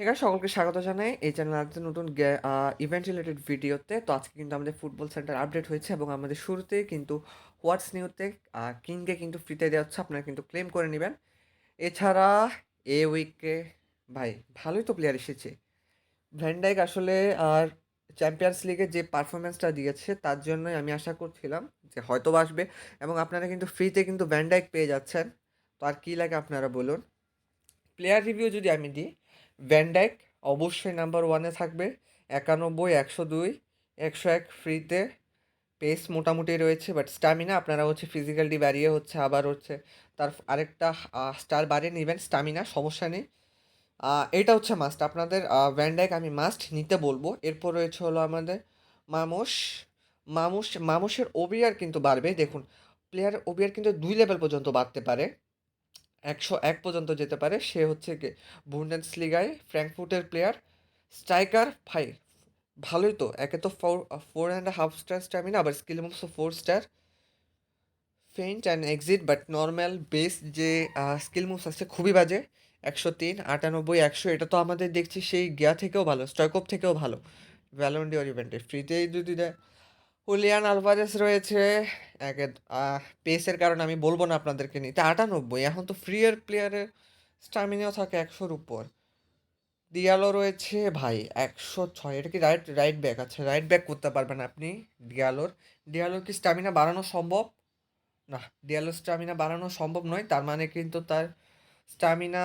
Haggar সকলকে স্বাগত জানাই। এই চ্যানেল আজকে নতুন ইভেন্ট রিলেটেড ভিডিওতে তো। আজকে কিন্তু আমাদের ফুটবল সেন্টার আপডেট হয়েছে এবং আমাদের শুরুতে কিন্তু হোয়াটস নিউতে কিংকে কিন্তু ফ্রিতে দেওয়া হচ্ছে। আপনারা কিন্তু ক্লেম করে নেবেন। এছাড়া এ উইকে ভাই, ভালোই তো প্লেয়ার এসেছে। ভ্যান্ডাইক আসলে আর চ্যাম্পিয়ন্স লিগে যে পারফরমেন্সটা দিয়েছে, তার জন্যই আমি আশা করছিলাম যে হয়তো আসবে এবং আপনারা কিন্তু ফ্রিতে কিন্তু ভ্যান্ডাইক পেয়ে যাচ্ছেন। তো আর কী লাগে আপনারা বলুন? প্লেয়ার রিভিউ যদি আমি দিই ভ্যান্ডাইক অবশ্যই নাম্বার ওয়ানে থাকবে। একানব্বই, একশো দুই, একশো এক ফ্রিতে পেস মোটামুটি রয়েছে বাট স্টামিনা আপনারা হচ্ছে ফিজিক্যালটি বাড়িয়ে হচ্ছে আবার হচ্ছে তার আরেকটা স্টার বাড়িয়ে নেবেন স্টামিনা সমস্যা নেই। এটা হচ্ছে মাস্ট আপনাদের ভ্যান্ডাইক আমি মাস্ট নিতে বলব। এরপর রয়েছে হলো আমাদের মামুস মামুস মামুসের ওবিআর কিন্তু বাড়বে। দেখুন প্লেয়ার ওবিআর কিন্তু দুই লেভেল পর্যন্ত বাড়তে পারে। একশো এক পর্যন্ত যেতে পারে। সে হচ্ছে বুন্ডেন্স লিগায় ফ্র্যাঙ্কফুটের প্লেয়ার স্ট্রাইকার ভাই ভালোই তো, একে তো four four and half star stamina আবার skill মুভসও four star feint and exit but normal base যে স্কিল মুভস আছে খুবই বাজে। একশো তিন, আটানব্বই, একশো, এটা তো আমাদের দেখছি সেই গিয়া থেকেও ভালো স্ট্রাইকপ থেকেও ভালো। ভ্যালোন্ডিওর ইভেন্টে ফ্রিতেই যদি দেয়। হুলিয়ান আলভারেস রয়েছে। একে পেসের কারণে আমি বলব না আপনাদেরকে নিতে। আটানব্বই, এখন তো ফ্রি এর প্লেয়ারের স্টামিনাও থাকে একশোর উপর। দিয়ালো রয়েছে, ভাই, একশো ছয়। এটা কি রাইট রাইট ব্যাক আচ্ছা রাইট ব্যাক করতে পারবেন আপনি ডিয়ালোর ডিয়ালোর কি স্টামিনা বাড়ানো সম্ভব? না ডিয়ালোর স্টামিনা বাড়ানো সম্ভব নয়। তার মানে কিন্তু তার স্টামিনা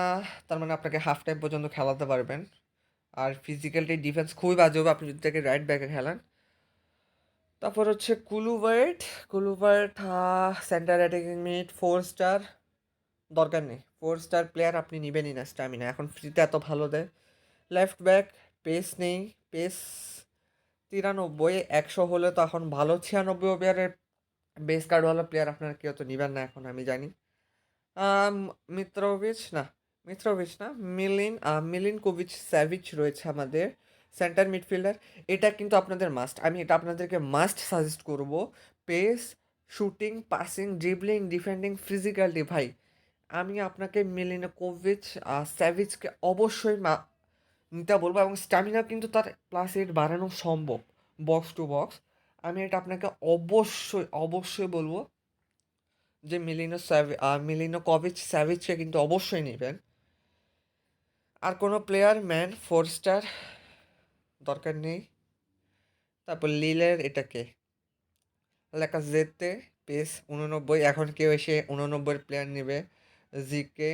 তার মানে আপনাকে হাফ টাইম পর্যন্ত খেলাতে পারবেন। আর ফিজিক্যালটি ডিফেন্স খুবই বাজে হবে। আপনি যদি তাকে রাইট ব্যাকে খেলান তারপর হচ্ছে Kluivert Kluivert centre attacking mid four star দরকার নেই। ফোর স্টার প্লেয়ার আপনি নেবেনই না স্টামিনা এখন ফ্রিতে এত ভালো দেয়। লেফট ব্যাক পেস নেই। পেস তিরানব্বই, একশো হলে তো এখন ভালো। ছিয়ানব্বই ওভারের বেস কার্ডওয়ালা প্লেয়ার আপনারা কেউ তো নেবেন না এখন, আমি জানি। মিত্রোভিচ, না মিত্রোভিচ না, মিলিন মিলিন কোভিচ স্যাভিচ রয়েছে আমাদের। সেন্টার মিডফিল্ডার এটা কিন্তু আপনাদের মাস্ট আমি এটা আপনাদেরকে মাস্ট সাজেস্ট করব। Pace shooting passing dribbling defending physicality ভাই, আমি আপনাকে মিলিনা কোভিচ স্যাভিচকে অবশ্যই নিতে বলব এবং স্ট্যামিনা কিন্তু তার প্লাস এইট বাড়ানো সম্ভব বক্স টু বক্স আমি এটা আপনাকে অবশ্যই অবশ্যই বলব যে মিলিনো স্যাভি মিলিনো কভিচ স্যাভিচকে কিন্তু অবশ্যই নেবেন। আর কোনো প্লেয়ার ম্যান ফোর স্টার দরকার নেই। তারপর লিলের এটাকে লেখা জেতে পেস উননব্বই। এখন কেউ এসে উননব্বইয়ের প্লেয়ার নেবে। জিকে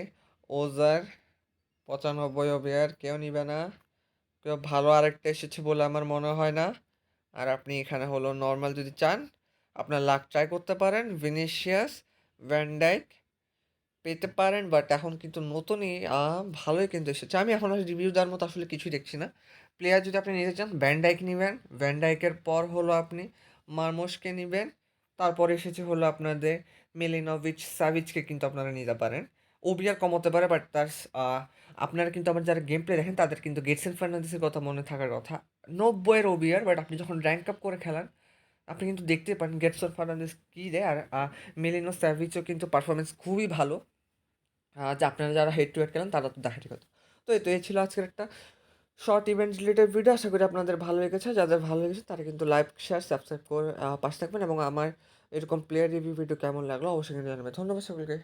ওজার পঁচানব্বই ওভার কেউ নিবে না। কেউ ভালো আরেকটা এসেছে বলে আমার মনে হয় না। আর আপনি এখানে হলো নর্মাল যদি চান, আপনার লাক ট্রাই করতে পারেন। ভিনিসিয়াস ভ্যান্ডাইক পেতে পারেন বাট এখন কিন্তু নতুনই ভালোই কিন্তু এসেছে। আমি এখন রিভিউ দেওয়ার মতো আসলে কিছুই দেখছি না। প্লেয়ার যদি আপনি নিতে চান ভ্যান্ডাইক নেবেন। ভ্যান্ডাইকের পর হলো আপনি মারমোসকে নেবেন। তারপর এসেছে হলো আপনাদের মিলিনোভিচ সাভিচকে কিন্তু আপনারা নিতে পারেন। ওবিআর কমাতে পারে বাট তার আপনারা কিন্তু আমার যারা গেম প্লে দেখেন, তাদের কিন্তু গেটসেন ফার্নান্দেসের কথা মনে থাকার কথা। নব্বইয়ের ওবিআর বাট আপনি যখন র্যাঙ্ক আপ করে খেলান, আপনি কিন্তু দেখতে পারেন গেটসন ফার্নান্দেস কী দেয়। আর মেলিনো স্যাভিচও কিন্তু পারফরমেন্স খুবই ভালো। যে আপনারা যারা হেড টু হেড খেলেন, তারা তো দেখারই কথা। তো এই তো এই ছিল আজকের একটা শর্ট ইভেন্ট রিলেটেড ভিডিও আশা করি আপনাদের ভালো লেগেছে। যাদের ভালো লেগেছে তারা কিন্তু লাইক শেয়ার সাবস্ক্রাইব করে পাশে থাকবেন এবং আমার এরকম প্লেয়ার রিভিউ ভিডিও কেমন লাগল অবশ্যই কিন্তু জানাবেন। ধন্যবাদ সকলকে।